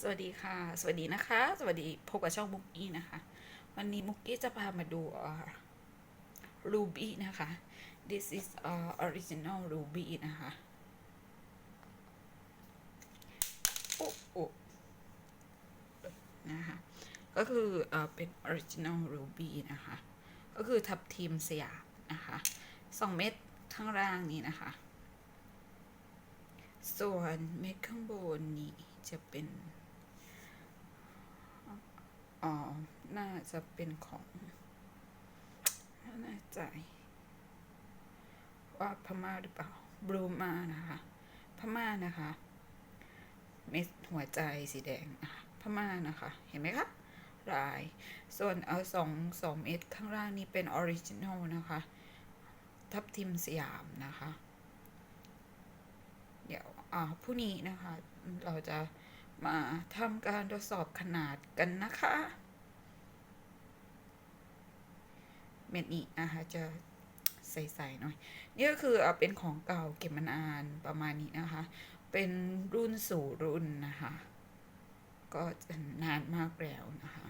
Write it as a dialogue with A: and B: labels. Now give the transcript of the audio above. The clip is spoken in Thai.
A: สวัสดีค่ะ สวัสดีนะคะ สวัสดีพบกับช่องมุกกี้นะคะ วันนี้มุกกี้จะพามาดูรูบี้นะคะ this is uh, original ruby นะคะโอ้โอนะคะ ก็คือเอ่อเป็น original ruby นะคะ ก็คือทับทีมสยามนะคะสองเม็ดข้างล่างนี้นะคะ ส่วนเม็ดข้างบนนี้จะเป็น อ๋อ น่าจะเป็นของไม่แน่ใจ ว่าพม่าหรือเปล่าบลูมานะคะ พม่านะคะ เม็ดหัวใจสีแดงอะพม่านะคะ เห็นไหมคะลาย ส่วนเอาสองสองเม็ดข้างล่างนี้เป็นออริจินอลนะคะ ทับทิมสยามนะคะ เดี๋ยวอ่าผู้นี้นะคะ เราจะ มาทำการทดสอบขนาดกันนะคะเม็ดนี้นะคะจะใสๆหน่อย นี่ก็คือเอาเป็นของเก่าเก็บมานานประมาณนี้นะคะ เป็นรุ่นสู่รุ่นนะคะ ก็จะนานมากแล้วนะคะ